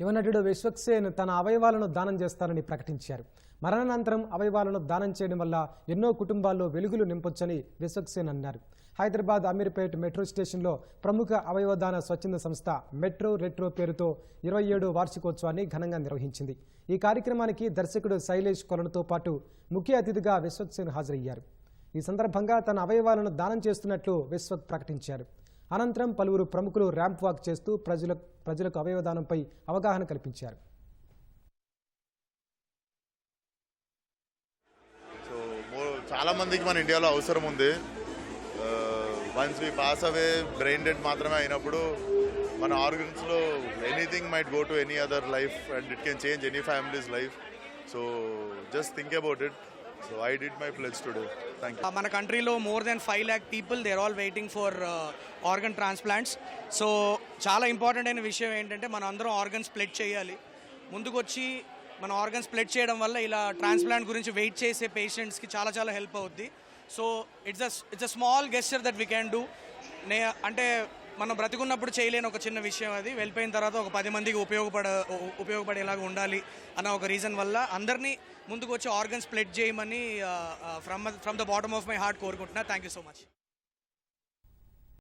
యువనటుడు విశ్వక్సేన్ తన అవయవాలను దానం చేస్తానని ప్రకటించారు. మరణానంతరం అవయవాలను దానం చేయడం వల్ల ఎన్నో కుటుంబాల్లో వెలుగులు నింపొచ్చని విశ్వక్సేన్ అన్నారు. హైదరాబాద్ అమీర్పేట్ మెట్రో స్టేషన్లో ప్రముఖ అవయవదాన స్వచ్ఛంద సంస్థ మెట్రో రెట్రో పేరుతో ఇరవై ఏడు వార్షికోత్సవాన్ని ఘనంగా నిర్వహించింది. ఈ కార్యక్రమానికి దర్శకుడు శైలేష్ కొలనుతో పాటు ముఖ్య అతిథిగా విశ్వక్సేన్ హాజరయ్యారు. ఈ సందర్భంగా తన అవయవాలను దానం చేస్తున్నట్లు విశ్వక్ ప్రకటించారు. అనంతరం పలువురు ప్రముఖులు ర్యాంప్ వాక్ చేస్తూ ప్రజల ప్రజలకు అవయవదానంపై అవగాహన కల్పించారు. సో చాలామందికి చాలా మందికి మన ఇండియాలో అవసరం ఉంది. Once we pass away brain dead మాత్రమే అయినప్పుడు మన ఆర్గన్స్లో anything might go to any other life and it can change any family's life. So just think about it. So I did my pledge today thank you మన కంట్రీలో more than five lakh people they're all waiting for organ transplants so చాలా important అయిన విషయం ఏంటంటే మనం అందరం organs ప్లెట్ చేయాలి. ముందుకొచ్చి మన ఆర్గన్స్ ప్లెట్ చేయడం వల్ల ఇలా ట్రాన్స్ప్లాంట్ గురించి వెయిట్ చేసే పేషెంట్స్కి చాలా చాలా హెల్ప్ అవుద్ది. So it's a it's a small gesture that we can do నే అంటే మనం బ్రతికున్నప్పుడు చేయలేని ఒక చిన్న విషయం అది. వెళ్ళిపోయిన తర్వాత ఒక పది మందికి ఉపయోగపడ ఉపయోగపడేలాగా ఉండాలి అన్న ఒక రీజన్ వల్ల అందరినీ ముందుకు వచ్చి ఆర్గన్స్ ప్లెట్ చేయమని from from the bottom of my heart కోరుకుంటున్నా. Thank you so much